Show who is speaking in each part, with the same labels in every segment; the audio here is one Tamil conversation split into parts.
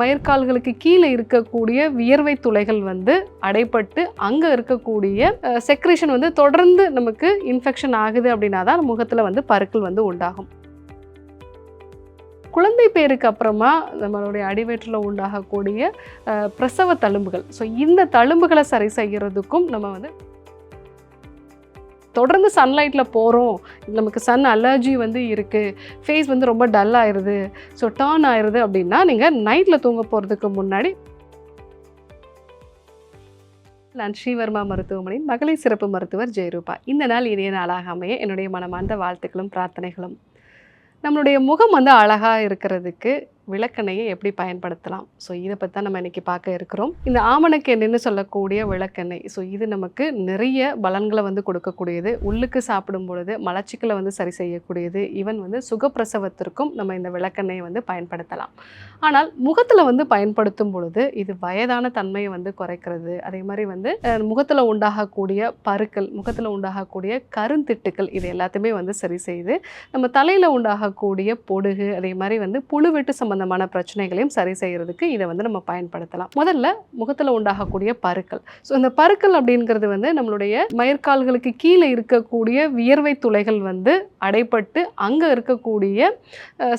Speaker 1: மயிர்கால்களுக்கு கீழே இருக்கக்கூடிய வியர்வை துளைகள் வந்து அடைப்பட்டு அங்கே இருக்கக்கூடிய செக்ரேஷன் வந்து தொடர்ந்து நமக்கு இன்ஃபெக்ஷன் ஆகுது அப்படின்னா தான் முகத்தில் வந்து பருக்கள் வந்து உண்டாகும். குழந்தை பேருக்கு அப்புறமா நம்மளுடைய அடிவயிற்றில் உண்டாகக்கூடிய பிரசவ தழும்புகள். ஸோ இந்த தழும்புகளை சரி செய்கிறதுக்கும் நம்ம வந்து தொடர்ந்து சன்லைட்டில் போகிறோம் நமக்கு சன் அலர்ஜி வந்து இருக்குது ஃபேஸ் வந்து ரொம்ப டல் ஆயிடுது ஸோ டர்ன் ஆயிடுது அப்படின்னா நீங்கள் நைட்டில் தூங்க போகிறதுக்கு முன்னாடி நான் ஸ்ரீவர்மா மருத்துவமனையின் மகளிர் சிறப்பு மருத்துவர் ஜெயரூபா. இந்த நாள் இனிய நாளாக அமைய என்னுடைய மனமார்ந்த வாழ்த்துக்களும் பிரார்த்தனைகளும். நம்மளுடைய முகம் வந்து அழகாக இருக்கிறதுக்கு விளக்கெண்ணெயை எப்படி பயன்படுத்தலாம்? ஸோ இதை பற்றி தான் நம்ம இன்றைக்கி பார்க்க இருக்கிறோம். இந்த ஆமணக்கெண்ணெய்னு சொல்லக்கூடிய விளக்கெண்ணெய். ஸோ இது நமக்கு நிறைய பலன்களை வந்து கொடுக்கக்கூடியது. உள்ளுக்கு சாப்பிடும் பொழுது மலச்சிக்கலை வந்து சரி செய்யக்கூடியது. ஈவன் வந்து சுகப்பிரசவத்திற்கும் நம்ம இந்த விளக்கெண்ணெயை வந்து பயன்படுத்தலாம். ஆனால் முகத்தில் வந்து பயன்படுத்தும் பொழுது இது வயதான தன்மையை வந்து குறைக்கிறது. அதே மாதிரி வந்து முகத்தில் உண்டாகக்கூடிய பருக்கள் முகத்தில் உண்டாகக்கூடிய கருந்திட்டுக்கள் இது எல்லாத்தையுமே வந்து சரி செய்து நம்ம தலையில் உண்டாகக்கூடிய பொடுகு அதே மாதிரி வந்து புழுவெட்டு சம்பந்தமான பிரச்சனைகளையும் சரி செய்கிறதுக்கு இதை வந்து நம்ம பயன்படுத்தலாம். முதல்ல முகத்தில் உண்டாகக்கூடிய பருக்கள். ஸோ இந்த பருக்கள் அப்படிங்கிறது வந்து நம்மளுடைய மயிர்கால்களுக்கு கீழே இருக்கக்கூடிய வியர்வை துளைகள் வந்து அடைப்பட்டு அங்கே இருக்கக்கூடிய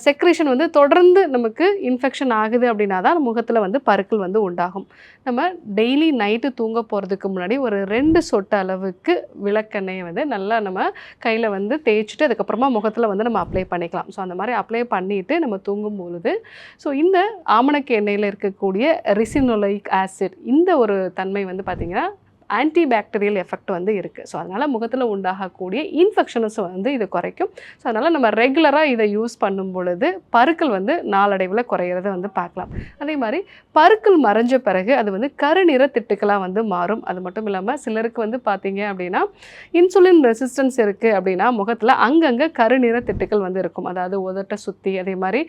Speaker 1: செக்ரேஷன் வந்து தொடர்ந்து நமக்கு இன்ஃபெக்ஷன் ஆகுது அப்படின்னா தான் முகத்தில் வந்து பருக்கள் வந்து உண்டாகும். நம்ம டெய்லி நைட்டு தூங்க போகிறதுக்கு முன்னாடி ஒரு ரெண்டு சொட்டு அளவுக்கு விளக்கெண்ணெயை வந்து நல்லா நம்ம கையில் வந்து தேய்ச்சிட்டு அதுக்கப்புறமா முகத்தில் வந்து நம்ம அப்ளை பண்ணிக்கலாம். ஸோ அந்த மாதிரி அப்ளை பண்ணிவிட்டு நம்ம தூங்கும் பொழுது ஸோ இந்த ஆமணக்கு எண்ணெயில் இருக்கக்கூடிய ரிசினோலைக் ஆசிட் இந்த ஒரு தன்மை வந்து பார்த்திங்கன்னா ஆன்டி பாக்டீரியல் எஃபெக்ட் வந்து இருக்குது ஸோ அதனால் முகத்தில் உண்டாகக்கூடிய இன்ஃபெக்ஷன்ஸ் வந்து இது குறைக்கும். ஸோ அதனால் நம்ம ரெகுலராக இதை யூஸ் பண்ணும் பொழுது பருக்கள் வந்து நாளடைவில் குறையிறத வந்து பார்க்கலாம். அதே மாதிரி பருக்கள் மறைஞ்ச பிறகு அது வந்து கருநிற திட்டுக்களாக வந்து மாறும். அது மட்டும் இல்லாமல் சிலருக்கு வந்து பார்த்தீங்க அப்படின்னா இன்சுலின் ரெசிஸ்டன்ஸ் இருக்குது அப்படின்னா முகத்தில் அங்கங்கே கருநிற திட்டுக்கள் வந்து இருக்கும். அதாவது உதட்டை சுற்றி அதே மாதிரி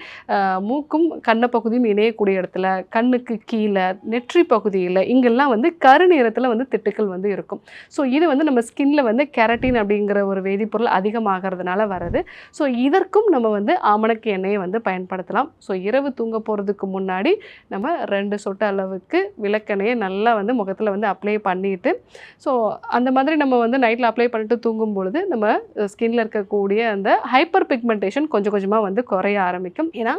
Speaker 1: மூக்கும் கண்ணை பகுதியும் இணையக்கூடிய இடத்துல கண்ணுக்கு கீழே நெற்றி பகுதியில் இங்கெல்லாம் வந்து கருநிறத்தில் வந்து திட்டு சத்துக்கள் வந்து இருக்கும். ஸோ இது வந்து நம்ம ஸ்கின்ல வந்து கெரட்டின் அப்படிங்கிற ஒரு வேதிப்பொருள் அதிகமாகிறதுனால வருது ஸோ இதற்கும் நம்ம வந்து ஆமணக்கு எண்ணெயை வந்து பயன்படுத்தலாம். ஸோ இரவு தூங்க போகிறதுக்கு முன்னாடி நம்ம ரெண்டு சொட்டு அளவுக்கு விளக்கெண்ணெயை நல்லா வந்து முகத்தில் வந்து அப்ளை பண்ணிட்டு ஸோ அந்த மாதிரி நம்ம வந்து நைட்டில் அப்ளை பண்ணிட்டு தூங்கும் பொழுது நம்ம ஸ்கின்ல இருக்கக்கூடிய அந்த ஹைப்பர் பிக்மெண்டேஷன் கொஞ்சம் கொஞ்சமாக வந்து குறைய ஆரம்பிக்கும். ஏன்னா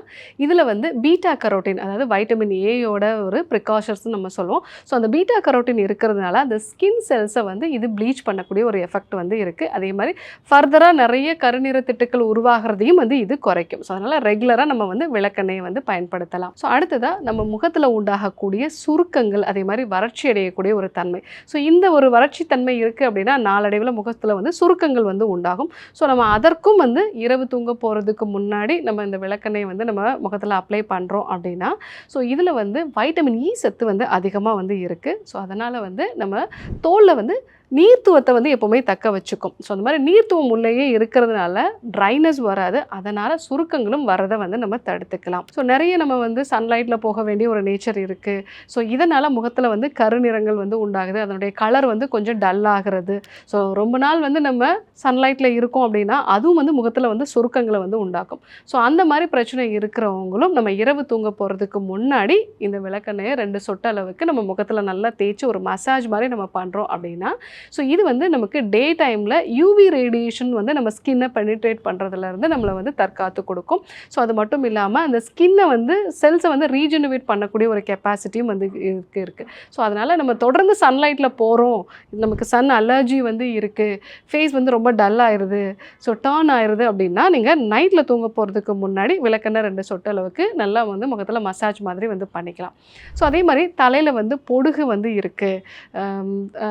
Speaker 1: இதில் வந்து பீட்டா கரோட்டின் அதாவது வைட்டமின் ஏயோட ஒரு ப்ரிகாஷன்ஸ் நம்ம சொல்லுவோம். ஸோ அந்த பீட்டா கரோட்டின் இருக்கிறதுனால அந்த ஸ்கின் செல்ஸை வந்து இது ப்ளீச் பண்ணக்கூடிய ஒரு எஃபெக்ட் வந்து இருக்குது அதே மாதிரி ஃபர்தராக நிறைய கருநிற திட்டுக்கள் உருவாகிறதையும் வந்து இது குறைக்கும். ஸோ அதனால் ரெகுலராக நம்ம வந்து விளக்கெண்ணெயை வந்து பயன்படுத்தலாம். ஸோ அடுத்ததாக நம்ம முகத்தில் உண்டாகக்கூடிய சுருக்கங்கள் அதே மாதிரி வறட்சி அடையக்கூடிய ஒரு தன்மை. ஸோ இந்த ஒரு வறட்சி தன்மை இருக்குது அப்படின்னா நாளடைவில் முகத்தில் வந்து சுருக்கங்கள் வந்து உண்டாகும். ஸோ நம்ம அதற்கும் வந்து இரவு தூங்க போகிறதுக்கு முன்னாடி நம்ம இந்த விளக்கெண்ணெயை வந்து நம்ம முகத்தில் அப்ளை பண்ணுறோம் அப்படின்னா ஸோ இதில் வந்து வைட்டமின் இ e சத்து வந்து அதிகமாக வந்து இருக்குது ஸோ அதனால் வந்து நம்ம தோலில் வந்து நீர்த்துவத்தை வந்து எப்போவுமே தக்க வச்சுக்கும். ஸோ அந்த மாதிரி நீர்த்துவம் உள்ளேயே இருக்கிறதுனால ட்ரைனஸ் வராது. அதனால் சுருக்கங்களும் வரதை வந்து நம்ம தடுத்துக்கலாம். ஸோ நிறைய நம்ம வந்து சன்லைட்டில் போக வேண்டிய ஒரு நேச்சர் இருக்குது ஸோ இதனால் முகத்தில் வந்து கருநிறங்கள் வந்து உண்டாகுது. அதனுடைய கலர் வந்து கொஞ்சம் டல் ஆகிறது. ஸோ ரொம்ப நாள் வந்து நம்ம சன்லைட்டில் இருக்கோம் அப்படின்னா அதுவும் வந்து முகத்தில் வந்து சுருக்கங்களை வந்து உண்டாக்கும். ஸோ அந்த மாதிரி பிரச்சனை இருக்கிறவங்களும் நம்ம இரவு தூங்க போகிறதுக்கு முன்னாடி இந்த விளக்கெண்ணெயை ரெண்டு சொட்டு அளவுக்கு நம்ம முகத்தில் நல்லா தேய்ச்சி ஒரு மசாஜ் மாதிரி நம்ம பண்ணுறோம் அப்படின்னா ஸோ இது வந்து நமக்கு டே டைமில் யூவி ரேடியேஷன் வந்து நம்ம ஸ்கின்னை பெனிட்ரேட் பண்ணுறதுலேருந்து நம்மளை வந்து தற்காத்து கொடுக்கும். ஸோ அது மட்டும் இல்லாமல் அந்த ஸ்கின்னை வந்து செல்ஸை வந்து ரீஜெனுவேட் பண்ணக்கூடிய ஒரு கெப்பாசிட்டியும் வந்து இருக்கு இருக்குது ஸோ அதனால் நம்ம தொடர்ந்து சன்லைட்டில் போகிறோம் நமக்கு சன் அலர்ஜி வந்து இருக்குது ஃபேஸ் வந்து ரொம்ப டல் ஆயிடுது ஸோ டர்ன் ஆயிடுது அப்படின்னா நீங்கள் நைட்டில் தூங்க போகிறதுக்கு முன்னாடி விளக்கெண்ணெய் ரெண்டு சொட்டு அளவுக்கு நல்லா வந்து முகத்தில் மசாஜ் மாதிரி வந்து பண்ணிக்கலாம். ஸோ அதே மாதிரி தலையில் வந்து பொடுகு வந்து இருக்குது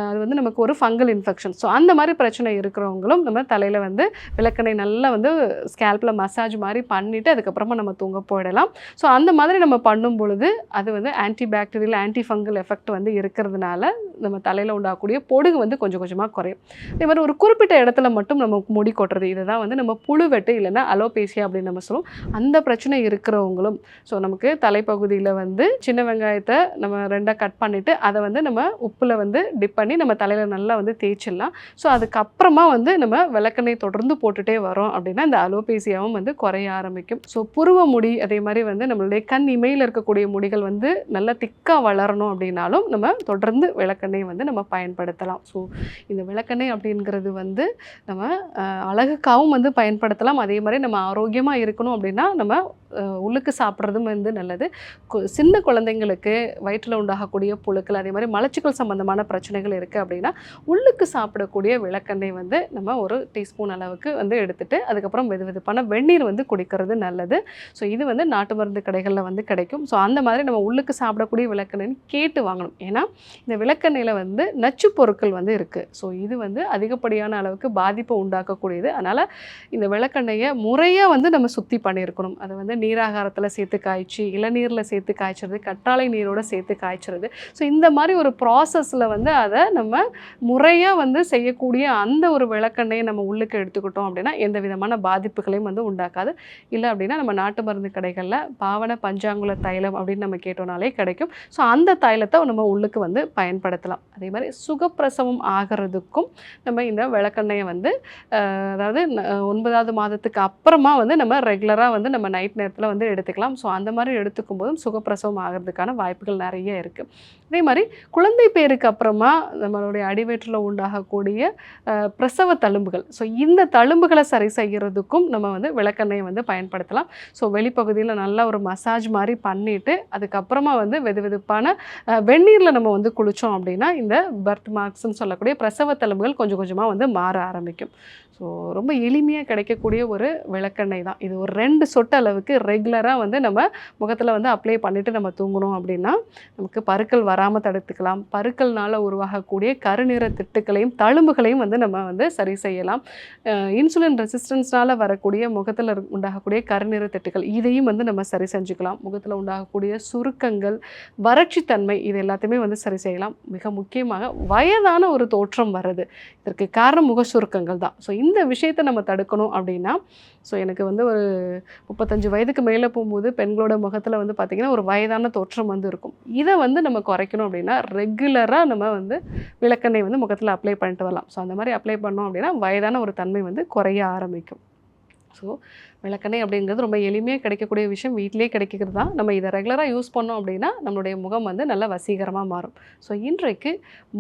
Speaker 1: அது வந்து நமக்கு ஒரு ஃபங்கல் இன்ஃபெக்ஷன் ஸோ அந்த மாதிரி பிரச்சனை இருக்கிறவங்களும் நம்ம தலையில் வந்து விளக்கணை நல்லா வந்து ஸ்கேல்பில் மசாஜ் மாதிரி பண்ணிவிட்டு அதுக்கப்புறமா நம்ம தூங்க போயிடலாம். ஸோ அந்த மாதிரி நம்ம பண்ணும் பொழுது அது வந்து antibacterial anti fungal effect வந்து இருக்கிறதுனால நம்ம தலையில் உண்டாகக்கூடிய பொடுகு வந்து கொஞ்சம் கொஞ்சமாக குறையும். அதே மாதிரி ஒரு குறிப்பிட்ட இடத்துல மட்டும் நம்ம முடி கொட்டுறது இதுதான் வந்து நம்ம புழுவெட்டு இல்லைன்னா அலோபேசியா அப்படின்னு நம்ம சொல்லுவோம். அந்த பிரச்சனை இருக்கிறவங்களும் ஸோ நமக்கு தலைப்பகுதியில் வந்து சின்ன வெங்காயத்தை நம்ம ரெண்டாக கட் பண்ணிவிட்டு அதை வந்து நம்ம உப்பில் வந்து டிப் பண்ணி நம்ம தலையில் நல்லா நல்லா வந்து தேய்ச்சிடலாம். ஸோ அதுக்கப்புறமா வந்து நம்ம விளக்கெண்ணெய் தொடர்ந்து போட்டுட்டே வரோம் அப்படின்னா இந்த அலோபேசியாவும் வந்து குறைய ஆரம்பிக்கும். ஸோ புருவ முடி அதே மாதிரி வந்து நம்மளுடைய கண் இமையில் இருக்கக்கூடிய முடிகள் வந்து நல்லா திக்காக வளரணும் அப்படின்னாலும் நம்ம தொடர்ந்து விளக்கெண்ணெய் வந்து நம்ம பயன்படுத்தலாம். ஸோ இந்த விளக்கெண்ணெய் அப்படிங்கிறது வந்து நம்ம அழகுக்காகவும் வந்து பயன்படுத்தலாம். அதே மாதிரி நம்ம ஆரோக்கியமாக இருக்கணும் அப்படின்னா நம்ம உள்ளுக்கு சாப்பிட்றதும் வந்து நல்லது. கு- சின்ன குழந்தைங்களுக்கு வயிற்றில் உண்டாகக்கூடிய புழுக்கள் அதே மாதிரி மலச்சிக்கல் சம்பந்தமான பிரச்சனைகள் இருக்குது அப்படின்னா உள்ளுக்கு சாப்பிடக்கூடிய விளக்கெண்ணெய் வந்து நம்ம ஒரு டீஸ்பூன் அளவுக்கு வந்து எடுத்துகிட்டு அதுக்கப்புறம் வெது வெதுப்பான வெந்நீர் வந்து குடிக்கிறது நல்லது. ஸோ இது வந்து நாட்டு மருந்து கடைகளில் வந்து கிடைக்கும். ஸோ அந்த மாதிரி நம்ம உள்ளுக்கு சாப்பிடக்கூடிய விளக்கெண்ணெய்னு கேட்டு வாங்கணும். ஏன்னா இந்த விளக்கெண்ணெயில் வந்து நச்சு பொருட்கள் வந்து இருக்குது ஸோ இது வந்து அதிகப்படியான அளவுக்கு பாதிப்பை உண்டாக்கக்கூடியது. அதனால் இந்த விளக்கெண்ணெயை முறையாக வந்து நம்ம சுத்தி பண்ணியிருக்கணும். அதை வந்து நீராகாரத்தில் சேர்த்து காய்ச்சி இளநீரில் சேர்த்து காய்ச்சிறது கற்றாழை நீரோட சேர்த்து காய்ச்சிறது. ஸோ இந்த மாதிரி ஒரு ப்ராசஸில் வந்து அதை நம்ம முறையாக வந்து செய்யக்கூடிய அந்த ஒரு விளக்கெண்ணையை நம்ம உள்ளுக்கு எடுத்துக்கிட்டோம் அப்படின்னா எந்த விதமான பாதிப்புகளையும் வந்து உண்டாக்காது. இல்லை அப்படின்னா நம்ம நாட்டு மருந்து கடைகளில் பாவன பஞ்சாங்குல தைலம் அப்படின்னு நம்ம கேட்டோம்னாலே கிடைக்கும். ஸோ அந்த தைலத்தை நம்ம உள்ளுக்கு வந்து பயன்படுத்தலாம். அதே மாதிரி சுகப்பிரசவம் ஆகிறதுக்கும் நம்ம இந்த விளக்கெண்ணையை வந்து அதாவது ஒன்பதாவது மாதத்துக்கு அப்புறமா வந்து நம்ம ரெகுலராக வந்து நம்ம நைட் நேரத்தில் வந்து எடுத்துக்கலாம். ஸோ அந்த மாதிரி எடுத்துக்கும் போதும் சுகப்பிரசவம் ஆகிறதுக்கான வாய்ப்புகள் நிறைய இருக்குது அதே மாதிரி குழந்தை பேருக்கு அப்புறமா நம்மளுடைய அடிவை வயிற்றில் உண்டாகக்கூடிய பிரசவ தழும்புகள். ஸோ இந்த தழும்புகளை சரி செய்கிறதுக்கும் நம்ம வந்து விளக்கெண்ணெயை வந்து பயன்படுத்தலாம். ஸோ வெளிப்பகுதியில் நல்லா ஒரு மசாஜ் மாதிரி பண்ணிவிட்டு அதுக்கப்புறமா வந்து வெது வெதுப்பான வெந்நீரில் நம்ம வந்து குளித்தோம் அப்படின்னா இந்த பர்த் மார்க்ஸ்னு சொல்லக்கூடிய பிரசவ தழும்புகள் கொஞ்சம் கொஞ்சமாக வந்து மாற ஆரம்பிக்கும். ஸோ ரொம்ப எளிமையாக கிடைக்கக்கூடிய ஒரு விளக்கெண்ணெய் தான். இது ஒரு ரெண்டு சொட்டு அளவுக்கு ரெகுலராக வந்து நம்ம முகத்தில் வந்து அப்ளை பண்ணிவிட்டு நம்ம தூங்கணும் அப்படின்னா நமக்கு பருக்கள் வராமல் தடுத்துக்கலாம். பருக்கள்னால் உருவாகக்கூடிய கருநிற திட்டுக்களையும் தழும்புகளையும் வந்து நம்ம வந்து சரி செய்யலாம். இன்சுலின் ரெசிஸ்டன்ஸ்னால் வரக்கூடிய முகத்தில் உண்டாகக்கூடிய கருநிற திட்டுகள் இதையும் வந்து நம்ம சரி செஞ்சுக்கலாம். முகத்தில் உண்டாகக்கூடிய சுருக்கங்கள் வறட்சித்தன்மை இது எல்லாத்தையுமே வந்து சரி செய்யலாம். மிக முக்கியமாக வயதான ஒரு தோற்றம் வருது இதற்கு காரணம் முக சுருக்கங்கள் தான். ஸோ இந்த விஷயத்தை நம்ம தடுக்கணும் அப்படின்னா ஸோ எனக்கு வந்து ஒரு முப்பத்தஞ்சு வயதுக்கு மேலே போகும்போது பெண்களோட முகத்தில் வந்து பார்த்திங்கன்னா ஒரு வயதான தோற்றம் வந்து இருக்கும். இதை வந்து நம்ம குறைக்கணும் அப்படின்னா ரெகுலராக நம்ம வந்து விளக்கெண்ணெய் வந்து முகத்தில் அப்ளை பண்ணிட்டு வரலாம். ஸோ அந்த மாதிரி அப்ளை பண்ணோம் அப்படின்னா வயதான ஒரு தன்மை வந்து குறைய ஆரம்பிக்கும். ஸோ விளக்கெண்ணெய் அப்படிங்கிறது ரொம்ப எளிமையாக கிடைக்கக்கூடிய விஷயம். வீட்டிலேயே கிடைக்கிறது தான். நம்ம இதை ரெகுலராக யூஸ் பண்ணோம் அப்படின்னா நம்மளுடைய முகம் வந்து நல்லா வசீகரமாக மாறும். ஸோ இன்றைக்கு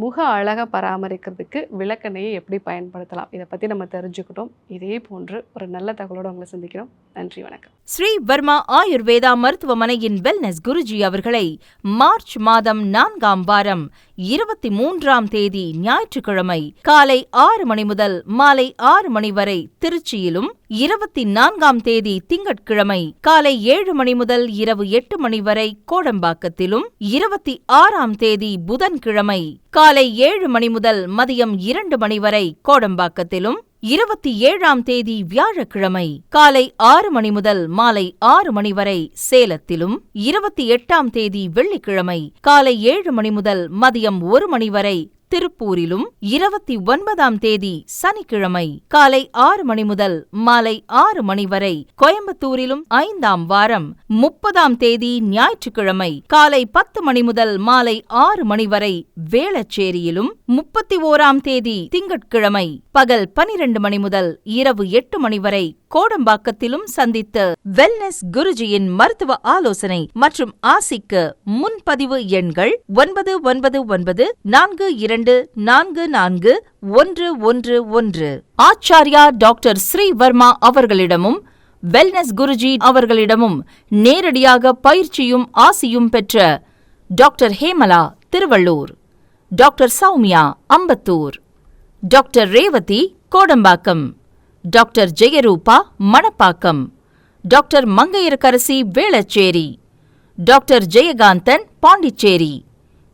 Speaker 1: முக அழகை பராமரிக்கிறதுக்கு விளக்கெண்ணெயை எப்படி பயன்படுத்தலாம்? இதை பற்றி நம்ம தெரிஞ்சுக்கிட்டோம். இதே போன்று ஒரு நல்ல தகவலோடு உங்களை சந்திக்கிறோம். நன்றி வணக்கம்.
Speaker 2: ஸ்ரீ வர்மா ஆயுர்வேதா மருத்துவமனையின் வெல்னஸ் குருஜி அவர்களை மார்ச் மாதம் நான்காம் வாரம் இருபத்தி மூன்றாம் தேதி ஞாயிற்றுக்கிழமை காலை ஆறு மணி முதல் மாலை ஆறு மணி வரை திருச்சியிலும் இருபத்தி நான்காம் தேதி திங்கட்கிழமை காலை ஏழு மணி முதல் இரவு எட்டு மணி வரை கோடம்பாக்கத்திலும் இருபத்தி ஆறாம் தேதி புதன்கிழமை காலை ஏழு மணி முதல் மதியம் இரண்டு மணி வரை கோடம்பாக்கத்திலும் இருபத்தி ஏழாம் தேதி வியாழக்கிழமை காலை ஆறு மணி முதல் மாலை ஆறு மணி வரை சேலத்திலும் இருபத்தி எட்டாம் தேதி வெள்ளிக்கிழமை காலை ஏழு மணி முதல் மதியம் ஒரு மணி வரை திருப்பூரிலும் இருபத்தி ஒன்பதாம் தேதி சனிக்கிழமை காலை ஆறு மணி முதல் மாலை ஆறு மணி வரை கோயம்புத்தூரிலும் ஐந்தாம் வாரம் முப்பதாம் தேதி ஞாயிற்றுக்கிழமை காலை பத்து மணி முதல் மாலை ஆறு மணி வரை வேளச்சேரியிலும் முப்பத்தி ஓராம் தேதி திங்கட்கிழமை பகல் பனிரெண்டு மணி முதல் இரவு எட்டு மணி வரை கோடம்பாக்கத்திலும் சந்தித்து வெல்னஸ் குருஜியின் மருத்துவ ஆலோசனை மற்றும் ஆசிக்கு முன்பதிவு எண்கள் ஒன்பது ஒன்பது ஒன்பது நான்கு இரண்டு நான்கு நான்கு ஒன்று ஒன்று ஒன்று. ஆச்சாரியா டாக்டர் ஸ்ரீவர்மா அவர்களிடமும் வெல்னஸ் குருஜி அவர்களிடமும் நேரடியாக பயிற்சியும் ஆசியும் பெற்ற doctor Hemala Thiruvallur. Doctor Soumya Ambattur. Doctor Revathi Kodambakkam. Doctor Jayarupa Manapakkam. Doctor Mangaiyarkarasi Velachery. Doctor Jayakanthan Pondicherry.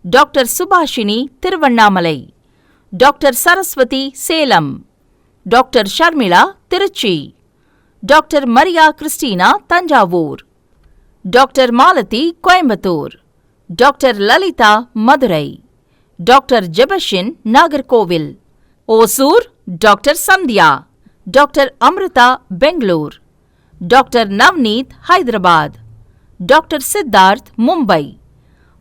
Speaker 2: Doctor Subhashini Tiruvannamalai. Doctor Saraswathi Salem. Doctor Sharmila Trichy. Doctor Maria Christina Thanjavur. Doctor Malathi Coimbatore. Doctor Lalitha Madurai. Doctor Jebashin Nagercoil. Hosur doctor Sandhya. Doctor Amrutha Bangalore. Doctor Navneet Hyderabad. Doctor Siddharth Mumbai.